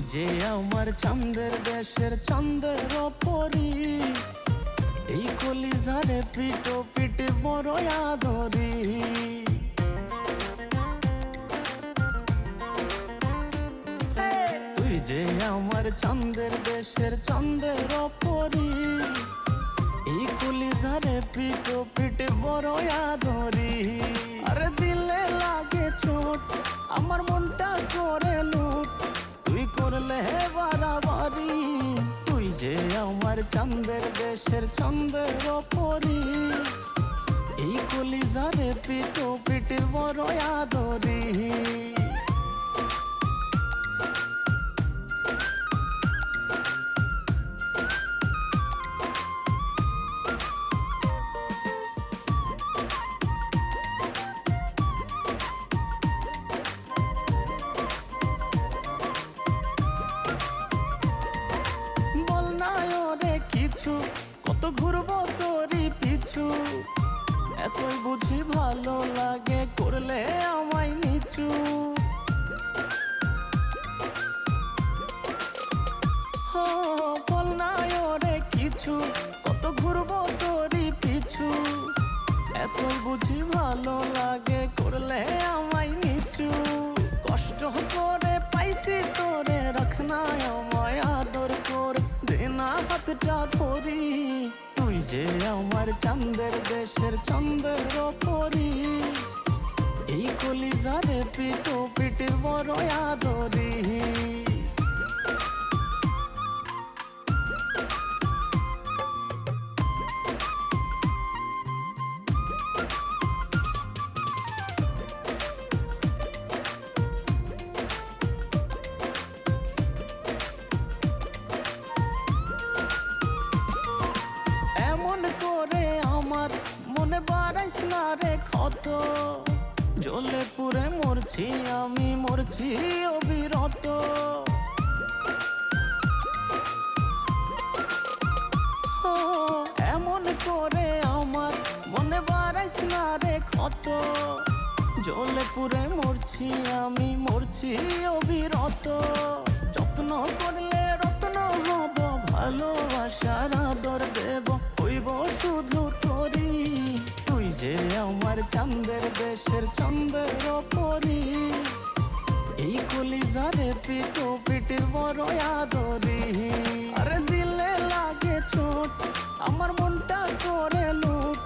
যে আমার চন্দের দেশের চন্দের পরি এই কলিজারে পিটো পিটে বড় আদরি। তুই যে আমার চন্দের দেশের চন্দের পরি এই কলি কলিজারে পিটো পিটে বড় আদরি। আরে দিলে লাগে চোট আমার চন্দের দেশের চন্দের পরি এই কলিজারে পিটো পিটির বড় আদরি। কিছু কত ঘুরবো তোরই পিছু। এতই বুঝি ভালো লাগে করলে আমায় নিচু। ওরে কিছু, কত ঘুরবো তোরই পিছু। এতই বুঝি ভালো লাগে করলে আমায় নিচু। কষ্ট করে পাইছি তোরে রাখনা আমায় আদর কর দেনা হাতটা ধরি। তুই যে আমার চন্দের দেশের চন্দের পরি এই কলিজারে পিটো পিটির বড় আদরি। মনে বাড়াইস না রে ক্ষত। জ্বলে পুরে মরছি, আমি মরছি অবিরত। এমন করে আমার মনে বাড়াইস না রে ক্ষত। জ্বলে পুরে মরছি, আমি মরছি অবিরত। যে আমার চন্দের দেশের চন্দের পরি এই কলিজারে পিটো পিটির বড় আদরি। আরে দিলে লাগে চোট আমার মনটা করে লুট।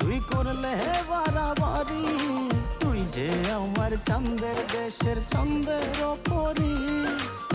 তুই করলে বাড়াবাড়ি, তুই যে আমার চন্দের দেশের চন্দের পরি